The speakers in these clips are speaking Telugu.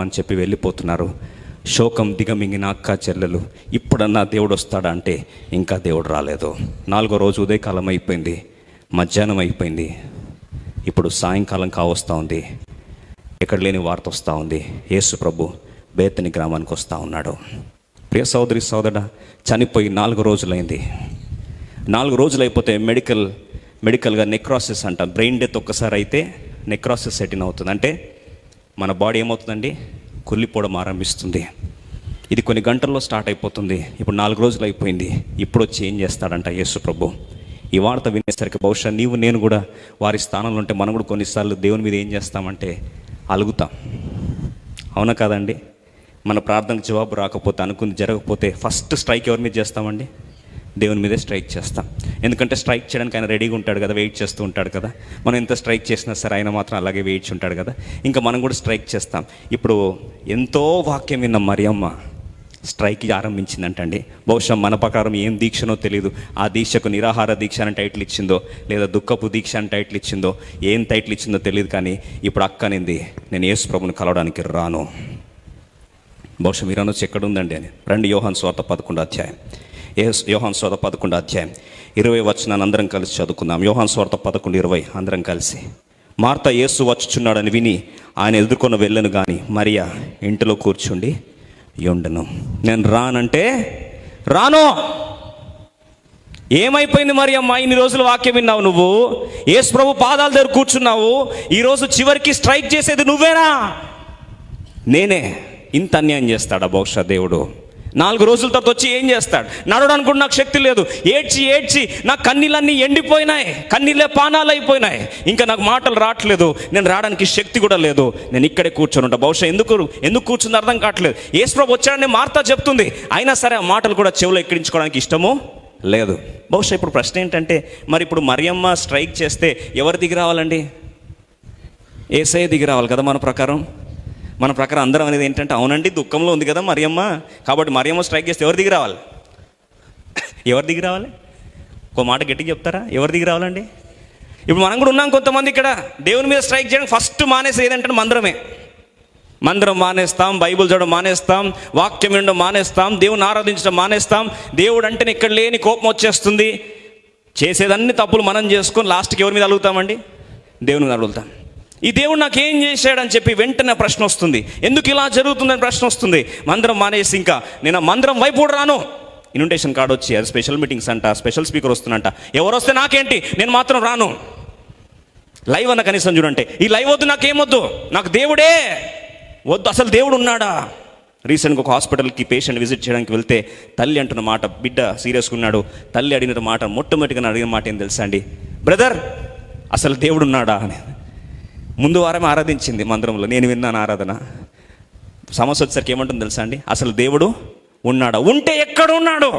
అని చెప్పి వెళ్ళిపోతున్నారు. శోకం దిగమింగిన అక్క చెల్లెలు ఇప్పుడన్నా దేవుడు వస్తాడా? అంటే ఇంకా దేవుడు రాలేదు. నాలుగో రోజు ఉదయకాలం అయిపోయింది. మధ్యాహ్నం అయిపోయింది. ఇప్పుడు సాయంకాలం కావస్తూ ఉంది. ఎక్కడ లేని వార్త వస్తూ ఉంది. యేసు ప్రభు బేతని గ్రామానికి వస్తూ ఉన్నాడు. ప్రియ సోదరి సోదర చనిపోయి నాలుగు రోజులైంది. నాలుగు రోజులు అయిపోతే మెడికల్ మెడికల్గా నెక్రాసిస్ అంట. బ్రెయిన్ డెత్ ఒక్కసారి అయితే నెక్రాసిస్ సెటిన్ అవుతుంది. అంటే మన బాడీ ఏమవుతుందండి? కుళ్ళిపోవడం ఆరంభిస్తుంది. ఇది కొన్ని గంటల్లో స్టార్ట్ అయిపోతుంది. ఇప్పుడు నాలుగు రోజులు అయిపోయింది. ఇప్పుడు వచ్చి ఏం చేస్తాడంట యేసు ప్రభు. ఈ వార్త వినేసరికి బహుశా నీవు నేను కూడా వారి స్థానంలో ఉంటే మనం కూడా కొన్నిసార్లు దేవుని మీద ఏం చేస్తామంటే అలుగుతాం. అవునా కాదండి మన ప్రార్థనకు జవాబు రాకపోతే అనుకుంది జరగకపోతే ఫస్ట్ స్ట్రైక్ ఎవరి మీద చేస్తామండి? దేవుని మీదే స్ట్రైక్ చేస్తాం. ఎందుకంటే స్ట్రైక్ చేయడానికి ఆయన రెడీగా ఉంటాడు కదా వెయిట్ చేస్తూ ఉంటాడు కదా. మనం ఎంత స్ట్రైక్ చేసినా సరే ఆయన మాత్రం అలాగే వెయిట్ ఉంటాడు కదా. ఇంకా మనం కూడా స్ట్రైక్ చేస్తాం. ఇప్పుడు ఎంతో వాక్యం విన్న మరియమ్మ స్ట్రైక్ ఆరంభించిందంటండి. బహుశా మన ప్రకారం ఏం దీక్షనో తెలియదు ఆ దీక్షకు నిరాహార దీక్ష అని టైటిల్ ఇచ్చిందో లేదా దుఃఖపు దీక్ష అని టైటిల్ ఇచ్చిందో ఏం టైటిల్ ఇచ్చిందో తెలియదు కానీ ఇప్పుడు అక్కనింది నేను యేసు ప్రభుని కలవడానికి రాను. బహుశా మీరు అనొచ్చు ఎక్కడ ఉందండి అని. రండి యోహాన్ స్వార్థ పదకొండు అధ్యాయం. యోహాన్ స్వార్థ పదకొండు అధ్యాయం. ఇరవై వచ్చినాన్ని అందరం కలిసి చదువుకుందాం. యోహాన్ స్వార్థ పదకొండు ఇరవై. అందరం కలిసి. మార్త యేసు వచ్చుచున్నాడని విని ఆయన ఎదుర్కొని వెళ్ళను కానీ మరియా ఇంటిలో కూర్చుండి ఉండను నేను రానంటే రాను! ఏమైపోయింది మరి అమ్మా? ఇన్ని రోజులు వాక్యం విన్నావు నువ్వు? యేసు ప్రభు పాదాల దగ్గర కూర్చున్నావు. ఈరోజు చివరికి స్ట్రైక్ చేసేది నువ్వేనా? నేనే. ఇంత అన్యాయం చేస్తాడా బహుశా దేవుడు? నాలుగు రోజుల తర్వాత వచ్చి ఏం చేస్తాడు? నడవడానికి కూడా నాకు శక్తి లేదు. ఏడ్చి ఏడ్చి నా కన్నీళ్ళన్నీ ఎండిపోయినాయి. కన్నీళ్ళే పానాలు అయిపోయినాయి ఇంకా నాకు మాటలు రావట్లేదు. నేను రావడానికి శక్తి కూడా లేదు. నేను ఇక్కడే కూర్చొని ఉంటా. బహుశా ఎందుకు ఎందుకు కూర్చుంది అర్థం కావట్లేదు. ఏసుప్రభు వచ్చాడని మార్తా చెప్తుంది. అయినా సరే ఆ మాటలు కూడా చెవులో ఎక్కించుకోవడానికి ఇష్టము లేదు. బహుశా ఇప్పుడు ప్రశ్న ఏంటంటే మరి ఇప్పుడు మరియమ్మ స్ట్రైక్ చేస్తే ఎవరు దిగి రావాలండి? ఏసఐ దిగి రావాలి కదా మన ప్రకారం? మన ప్రకారం అందరం అనేది ఏంటంటే అవునండి దుఃఖంలో ఉంది కదా మరియమ్మ. కాబట్టి మరియమ్మ స్ట్రైక్ చేస్తే ఎవరి దిగి రావాలి? ఎవరు దిగి రావాలి? ఒక మాట గట్టిగా చెప్తారా? ఎవరి దిగి రావాలండి? ఇప్పుడు మనం కూడా ఉన్నాం కొంతమంది ఇక్కడ. దేవుని మీద స్ట్రైక్ చేయడం ఫస్ట్ మానేసి ఏదంటే మందిరమే. మందిరం మానేస్తాం బైబుల్ చదవడం మానేస్తాం వాక్యం వినడం మానేస్తాం దేవుని ఆరాధించడం మానేస్తాం. దేవుడు అంటేనే ఇక్కడ లేని కోపం వచ్చేస్తుంది. చేసేదన్ని తప్పులు మనం చేసుకొని లాస్ట్కి ఎవరి మీద అడుగుతామండి దేవుని మీద అడుగుతాం ఈ దేవుడు నాకు ఏం చేశాడని చెప్పి వెంటనే ప్రశ్న వస్తుంది. ఎందుకు ఇలా జరుగుతుందని ప్రశ్న వస్తుంది? మందిరం మానేసి ఇంకా నేను మందిరం వైపు కూడా రాను. ఇన్విటేషన్ కార్డు వచ్చి అది స్పెషల్ మీటింగ్స్ అంట స్పెషల్ స్పీకర్ వస్తుందంట. ఎవరు వస్తే నాకేంటి? నేను మాత్రం రాను. లైవ్ అన్న కనీసం చూడంటే. ఈ లైవ్ వద్దు నాకేమొద్దు నాకు దేవుడే. వద్దు అసలు దేవుడు ఉన్నాడా? రీసెంట్గా ఒక హాస్పిటల్కి పేషెంట్ విజిట్ చేయడానికి వెళ్తే తల్లి అంటున్న మాట బిడ్డ సీరియస్గా ఉన్నాడు. తల్లి అడిగిన మాట మొట్టమొదటిగా అడిగిన మాట ఏం తెలుసా అండి? బ్రదర్ అసలు దేవుడు ఉన్నాడా? అని. ముందు వారమే ఆరాధించింది మందిరంలో. నేను విన్నాను ఆరాధన. సమస్య వచ్చేసరికి ఏమంటుంది తెలుసా అండి? అసలు దేవుడు ఉన్నాడా? ఉంటే ఎక్కడ ఉన్నాడు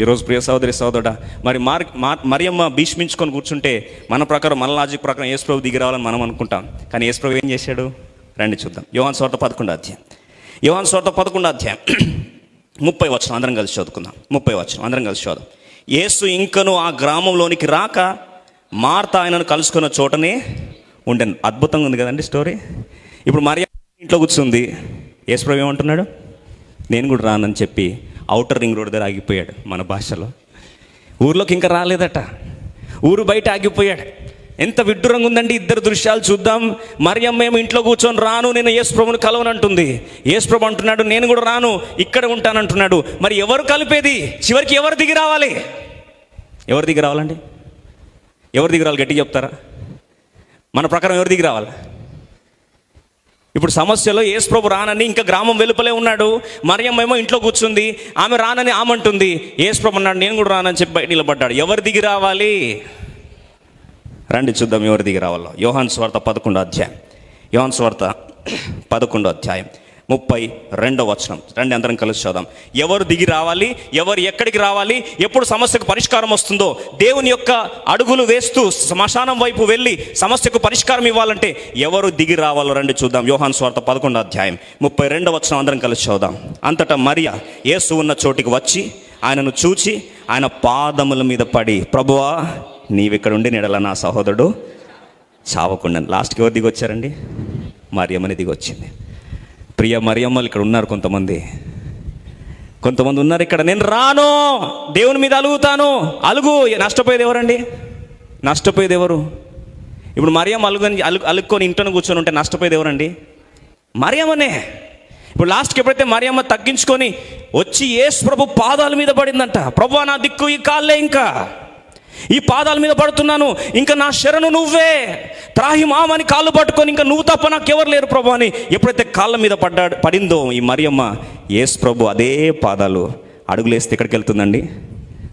ఈరోజు ప్రియ సోదరి సోదరుడ మరి మార్ మా- మరియమ్మ భీష్మించుకొని కూర్చుంటే మన ప్రకారం మన లాజిక్ ప్రకారం యేసుప్రభు దిగి రావాలని మనం అనుకుంటాం. కానీ యేసుప్రభు ఏం చేశాడు? రండి చూద్దాం. యోహాన్ సోట పదకొండు అధ్యాయం. యోహాన్ సోట పదకొండు అధ్యాయం. ముప్పై వచ్చిన అందరం కలిసి చదువుకుందాం. ముప్పై వచ్చిన అందరం కలిసి చదువు యేసు ఇంకను ఆ గ్రామంలోనికి రాక మార్త ఆయనను కలుసుకున్న చోటనే ఉండను అద్భుతంగా ఉంది కదండి స్టోరీ ఇప్పుడు మరియ ఇంట్లో కూర్చుంది. యేసుప్రభు ఏమంటున్నాడు? నేను కూడా రానని చెప్పి అవుటర్ రింగ్ రోడ్ దగ్గర ఆగిపోయాడు మన భాషలో. ఊర్లోకి ఇంకా రాలేదట. ఊరు బయట ఆగిపోయాడు. ఎంత విడ్డూరంగా ఉందండి ఇద్దరు దృశ్యాలు చూద్దాం. మరియమ్మ మేము ఇంట్లో కూర్చొని రాను నేను యేసుప్రభుని కలవనంటుంది. యేసుప్రభు అంటున్నాడు నేను కూడా రాను ఇక్కడ ఉంటానంటున్నాడు. మరి ఎవరు కలిపేది? చివరికి ఎవరు దిగి రావాలి? ఎవరు దిగి రావాలండి? ఎవరు దిగి రావాలి? గట్టిగా చెప్తారా? మన ప్రకారం ఎవరు దిగి రావాలి? ఇప్పుడు సమస్యలో ఏసుప్రభు రానని ఇంకా గ్రామం వెలుపలే ఉన్నాడు. మరియమ్మేమో ఇంట్లో కూర్చుంది. ఆమె రానని ఆమె అంటుంది అన్నాడు నేను కూడా రానని చెప్పి బయట నిలబడ్డాడు. ఎవరు దిగి రావాలి? రండి చూద్దాం ఎవరు దిగి రావాలో. యోహాన్ స్వార్థ పదకొండో అధ్యాయం. యోహాన్ స్వార్థ పదకొండో అధ్యాయం. ముప్పై రెండవ వచనం. రండి అందరం కలిసి చూద్దాం ఎవరు దిగి రావాలి? ఎవరు ఎక్కడికి రావాలి? ఎప్పుడు సమస్యకు పరిష్కారం వస్తుందో? దేవుని యొక్క అడుగులు వేస్తూ శ్మశానం వైపు వెళ్ళి సమస్యకు పరిష్కారం ఇవ్వాలంటే ఎవరు దిగి రావాలో రండి చూద్దాం. యోహాన్ స్వార్థ పదకొండో అధ్యాయం. ముప్పై రెండవ వచనం అందరం కలిసి చూద్దాం అంతటా మరియా యేసు ఉన్న చోటికి వచ్చి ఆయనను చూచి ఆయన పాదముల మీద పడి ప్రభువా నీవిక్కడ ఉండి నెడల నా సహోదరుడు చావకుండా. లాస్ట్కి ఎవరు దిగొచ్చారండి? మరియమ్మని దిగొచ్చింది. వచ్చింది ప్రియ మరియమ్మలు ఇక్కడ ఉన్నారు కొంతమంది. కొంతమంది ఉన్నారు ఇక్కడ నేను రాను. దేవుని మీద అలుగుతాను. అలుగు. నష్టపోయేది ఎవరండి? నష్టపోయేది ఎవరు? ఇప్పుడు మరియమ్మ అలుగని అలు అలుక్కొని ఇంట్లో కూర్చొని ఉంటే నష్టపోయేది ఎవరండి? మరియమ్మనే. ఇప్పుడు లాస్ట్కి ఎప్పుడైతే మరియమ్మ తగ్గించుకొని వచ్చి యేసు ప్రభు పాదాల మీద పడిందంట ప్రభు నా దిక్కు ఈ కాళ్ళే ఇంకా. ఈ పాదాల మీద పడుతున్నాను. ఇంకా నా శరణు నువ్వే. త్రాహి మామని కాళ్ళు పట్టుకొని ఇంకా నువ్వు తప్ప నాకు ఎవరు లేరు ప్రభు అని ఎప్పుడైతే కాళ్ళ మీద పడ్డా పడిందో ఈ మరియమ్మ యేసు ప్రభు అదే పాదాలు అడుగులేస్తే ఎక్కడికి వెళ్తుందండి?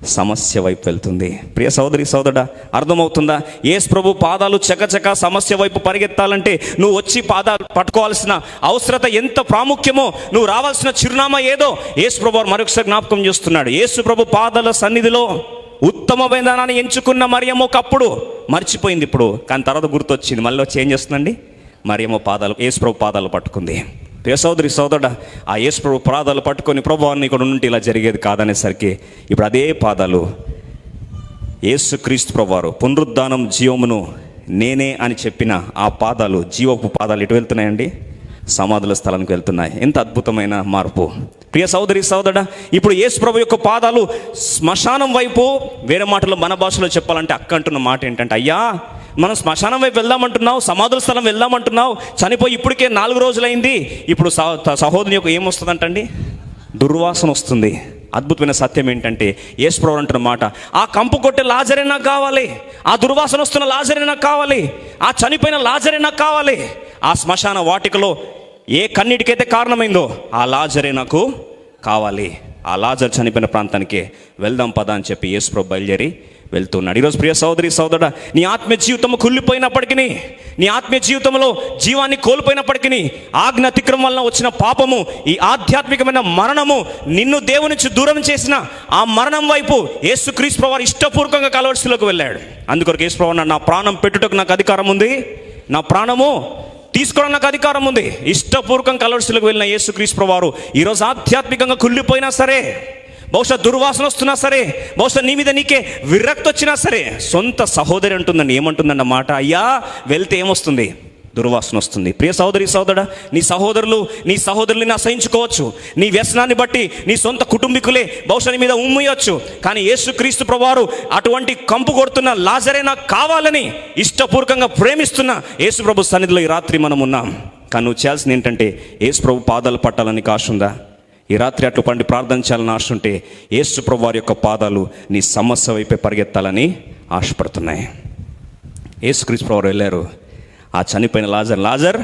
సమస్య వైపు వెళ్తుంది. ప్రియ సోదరి సోదరుడా అర్థమవుతుందా? ఏసు ప్రభు పాదాలు చకచక సమస్య వైపు పరిగెత్తాలంటే నువ్వు వచ్చి పాదాలు పట్టుకోవాల్సిన అవసరత ఎంత ప్రాముఖ్యమో నువ్వు రావాల్సిన చిరునామా ఏదో? ఏసు ప్రభు మరొకసారి జ్ఞాపకం చేస్తున్నాడు. ఏసు ప్రభు పాదాల సన్నిధిలో ఉత్తమ విధానాన్ని ఎంచుకున్న మరియమ్మ ఒకప్పుడు మర్చిపోయింది ఇప్పుడు. కానీ తర్వాత గుర్తొచ్చింది. మళ్ళీ చేంజ్ చేస్తుందండి? మరియమ్మ పాదాలు యేసుప్రభు పాదాలు పట్టుకుంది. ప్రియ సోదరి సోదరుడ ఆ యేసుప్రభు పాదాలు పట్టుకొని ప్రభావాన్ని ఇక్కడ నుండి ఇలా జరిగేది కాదనేసరికి ఇప్పుడు అదే పాదాలు యేసు క్రీస్తు ప్రభువారు పునరుద్ధానం జీవమును నేనే అని చెప్పిన ఆ పాదాలు జీవపు పాదాలు ఎటు వెళ్తున్నాయండి? సమాధుల స్థలానికి వెళ్తున్నాయి. ఎంత అద్భుతమైన మార్పు. ప్రియ సోదరి సోదరుడ ఇప్పుడు యేసు ప్రభు యొక్క పాదాలు శ్మశానం వైపు వేరే మాటలో మన భాషలో చెప్పాలంటే అక్క అంటున్న మాట ఏంటంటే అయ్యా మనం శ్మశానం వైపు వెళ్దామంటున్నావు సమాధుల స్థలం వెళ్దామంటున్నావు చనిపోయి ఇప్పటికే నాలుగు రోజులైంది. ఇప్పుడు సహోదరుని యొక్క ఏమొస్తుందంటండి? దుర్వాసన వస్తుంది. అద్భుతమైన సత్యం ఏంటంటే యేసుప్రభు అంటున్న మాట ఆ కంపు కొట్టే లాజరే నాకు కావాలి ఆ దుర్వాసన వస్తున్న లాజరే నాకు కావాలి ఆ చనిపోయిన లాజరే నాకు కావాలి ఆ శ్మశాన వాటికలో ఏ కన్నిటికైతే కారణమైందో ఆ లాజరే నాకు కావాలి. ఆ లాజర్ చనిపోయిన ప్రాంతానికి వెళ్దాం పద అని చెప్పి యేసుప్రభు బయలుదేరి వెళ్తున్నాడు. ఈరోజు ప్రియ సోదరి సోదరుడ నీ ఆత్మీయ జీవితము కుళ్ళిపోయినప్పటికీ నీ ఆత్మీయ జీవితంలో జీవాన్ని కోల్పోయినప్పటికీ ఆజ్ఞ అతిక్రమం వలన వచ్చిన పాపము ఈ ఆధ్యాత్మికమైన మరణము నిన్ను దేవుని నుంచి దూరం చేసిన ఆ మరణం వైపు యేసుక్రీస్తు వారు ఇష్టపూర్వకంగా కలవరిశిలోకి వెళ్ళాడు. అందుకొరకు యేసు నా ప్రాణం పెట్టుటకు నాకు అధికారం ఉంది. నా ప్రాణము తీసుకోవడం నాకు అధికారం ఉంది. ఇష్టపూర్వకం కలవరిశిలోకి వెళ్ళిన యేసుక్రీస్తు ప్రభు వారు ఈరోజు ఆధ్యాత్మికంగా కుళ్ళిపోయినా సరే బహుశా దుర్వాసన వస్తున్నా సరే బహుశా నీ మీద నీకే విరక్తి వచ్చినా సరే సొంత సహోదరి అంటుందండి ఏమంటుందన్న మాట అయ్యా వెళ్తే ఏమొస్తుంది? దుర్వాసన వస్తుంది. ప్రియ సహోదరి సహోదరా నీ సహోదరులు నీ సహోదరులని అసహించుకోవచ్చు నీ వ్యసనాన్ని బట్టి నీ సొంత కుటుంబీకులే బహుశా మీద ఉమ్మయొచ్చు. కానీ యేసుక్రీస్తు ప్రభువారు అటువంటి కంపు కొడుతున్న లాజరే నాకు కావాలని ఇష్టపూర్వకంగా ప్రేమిస్తున్న యేసు ప్రభు సన్నిధిలో ఈ రాత్రి మనం ఉన్నాం. కానీ నువ్వు చేయాల్సింది ఏంటంటే యేసు ప్రభు పాదాలు పట్టాలని కాశ ఉందా? ఈ రాత్రి అట్లు పండి ప్రార్థన చేయాలని ఆశ ఉంటే యేసు ప్రభు వారి యొక్క పాదాలు నీ సమస్య వైపే పరిగెత్తాలని ఆశపడుతున్నాయి. యేసుక్రీస్తు ప్రభు వారు వెళ్ళారు. ఆ చనిపోయిన లాజర్ లాజర్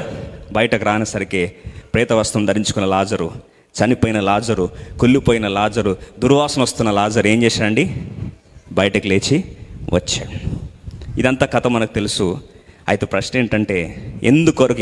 బయటకు రానిసరికి ప్రేత వస్త్రం ధరించుకున్న లాజరు చనిపోయిన లాజరు కుళ్ళిపోయిన లాజరు దుర్వాసన వస్తున్న లాజర్ ఏం చేశాడండి బయటకు లేచి వచ్చాడు. ఇదంతా కథ మనకు తెలుసు. అయితే ప్రశ్న ఏంటంటే ఎందుకొరకు